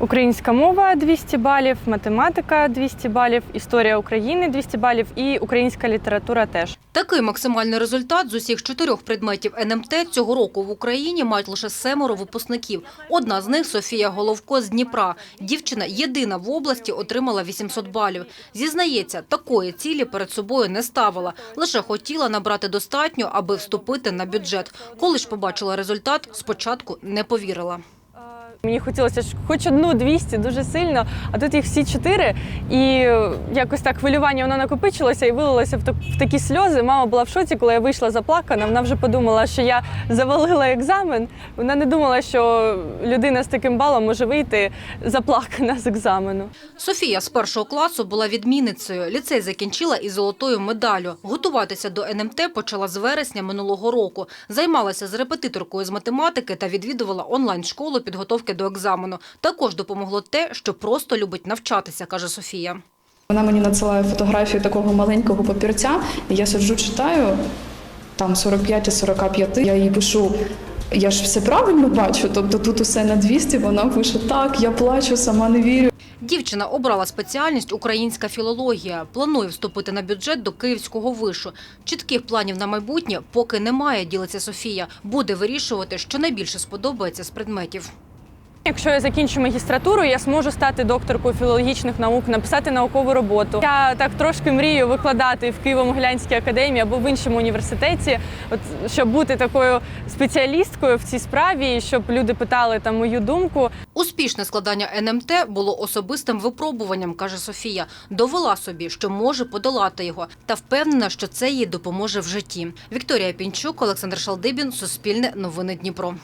Українська мова 200 балів, математика 200 балів, історія України 200 балів і українська література теж. Такий максимальний результат з усіх чотирьох предметів НМТ цього року в Україні мають лише семеро випускників. Одна з них – Софія Головко з Дніпра. Дівчина єдина в області отримала 800 балів. Зізнається, такої цілі перед собою не ставила. Лише хотіла набрати достатньо, аби вступити на бюджет. Коли ж побачила результат, спочатку не повірила. Мені хотілося хоч одну 200 дуже сильно, а тут їх всі чотири. І якось так хвилювання воно накопичилося і вилилося в, так- в такі сльози. Мама була в шоці, коли я вийшла заплакана. Вона вже подумала, що я завалила екзамен. Вона не думала, що людина з таким балом може вийти заплакана з екзамену. Софія з першого класу була відмінницею. Ліцей закінчила із золотою медаллю. Готуватися до НМТ почала з вересня минулого року. Займалася з репетиторкою з математики та відвідувала онлайн-школу підготовки до екзамену. Також допомогло те, що просто любить навчатися, каже Софія. Вона мені надсилає фотографію такого маленького папірця, і я сиджу, читаю там 45 і 45. Я їй пишу. Я ж все правильно бачу, тобто тут усе на 200, вона пише так, я плачу, сама не вірю. Дівчина обрала спеціальність українська філологія. Планує вступити на бюджет до Київського вишу. Чітких планів на майбутнє поки немає, ділиться Софія. Буде вирішувати, що найбільше сподобається з предметів. Якщо я закінчу магістратуру, я зможу стати докторкою філологічних наук, написати наукову роботу. Я так трошки мрію викладати в Києво-Могилянській академії або в іншому університеті, от щоб бути такою спеціалісткою в цій справі, щоб люди питали там мою думку. Успішне складання НМТ було особистим випробуванням, каже Софія. Довела собі, що може подолати його, та впевнена, що це їй допоможе в житті. Вікторія Пінчук, Олександр Шалдибін, Суспільне новини Дніпро.